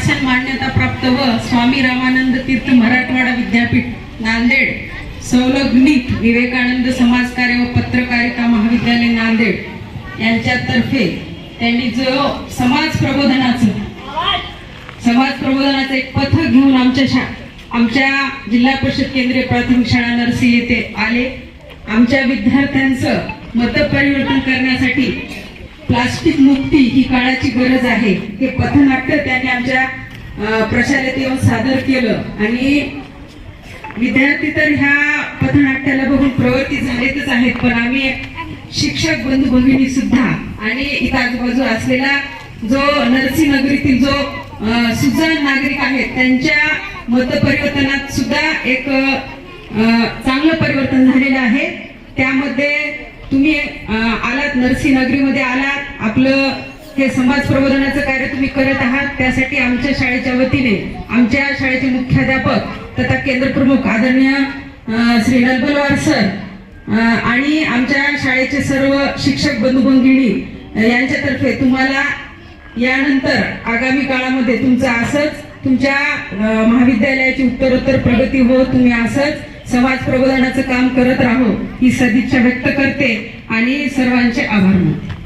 शासन मान्यता प्राप्त व स्वामी रामानंद तीर्थ मराठवाडा विद्यापीठ नांदेड. संलग्नित विवेकानंद समाज कार्य व पत्रकारिता महाविद्यालय नांदेड. यांच्यातर्फे त्यांनी जो समाज प्रबोधनाचं समाज प्रबोधनाचं एक पथक घेऊन आमच्या शा आमच्या जिल्हा परिषद केंद्रीय प्राथमिक शाळा नरसी येथे आले. आमच्या विद्यार्थ्यांचं मतपरिवर्तन करण्यासाठी प्लास्टिक मुक्ती ही काळाची गरज आहे. हे पथनाट्य त्यांनी आमच्या प्रशालेत येऊन सादर केलं. आणि विद्यार्थी तर ह्या पथनाट्याला बघून प्रवृत्ती झालेतच आहेत पण आम्ही शिक्षक बंधू भगिनी सुद्धा आणि इथं आजूबाजू असलेला जो नरसी नगरीतील जो सुजन सुजाण नागरिक आहेत त्यांच्या मतपरिवर्तनात सुद्धा एक चांगलं परिवर्तन झालेलं आहे. त्यामध्ये तुम्ही आलात नरसी नगरीमध्ये आलात आपलं हे समाज प्रबोधनाचं कार्य तुम्ही करत आहात त्यासाठी आमच्या शाळेच्या वतीने आमच्या शाळेचे मुख्याध्यापक तथा केंद्रप्रमुख आदरणीय श्री नलबलवार सर आणि आमच्या शाळेचे सर्व शिक्षक बंधू भगिनी यांच्यातर्फे तुम्हाला यानंतर आगामी काळामध्ये तुमचं असंच तुमच्या महाविद्यालयाची उत्तरोत्तर प्रगती हो तुम्ही असंच समाज प्रबोधनाचं काम करत राहो ही सदिच्छा व्यक्त करते. आणि सर्वांचे आभार मानते.